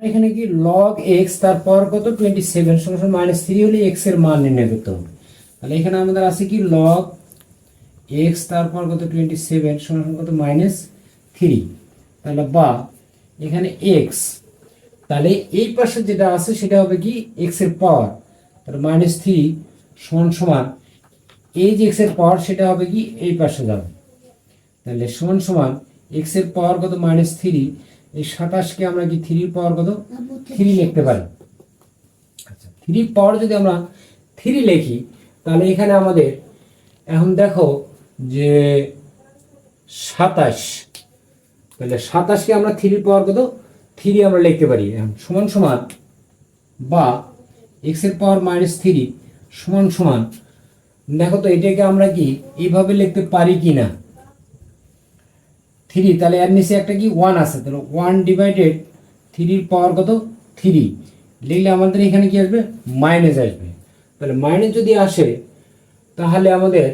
এখানে কি log x তার পাওয়ার কত? টোয়েন্টি সেভেন সমান মাইনাস থ্রি হলে এক্সের মান নির্ণয় করতে হবে। তাহলে এখানে আমাদের আছে কি? লগ এক্স তার পাওয়ার কত? টোয়েন্টি সেভেন সমান কত? মাইনাস থ্রি তাহলে বা, এখানে এক্স তাহলে এই পাশে যেটা আছে সেটা হবে কি? এক্সের পাওয়ার তাহলে মাইনাস থ্রি সমান সমান, এই যে এক্সের পাওয়ার সেটা হবে কি? এই পাশে যাবে। তাহলে সমান সমান এক্সের পাওয়ার কত? মাইনাস থ্রি এই সাতাশকে আমরা কি থ্রির পাওয়ার কত? থ্রি লিখতে পারি। আচ্ছা থ্রি পাওয়ার যদি আমরা থ্রি লিখি তাহলে এখানে আমাদের এখন দেখো যে সাতাশ তাহলে সাতাশকে আমরা থ্রি পাওয়ার কত? থ্রি আমরা লিখতে পারি। এখন সমান সমান বা এক্সের পাওয়ার মাইনাস থ্রি সমান সমান দেখো তো এটাকে আমরা কি এইভাবে লিখতে পারি কি না থ্রি তাহলে এর নিচে একটা কি? ওয়ান আছে। তাহলে ওয়ান ডিভাইডেড থ্রির পাওয়ার কত? থ্রি লিখলে আমাদের এখানে কি আসবে? মাইনাস আসবে। তাহলে মাইনাস যদি আসে, তাহলে আমাদের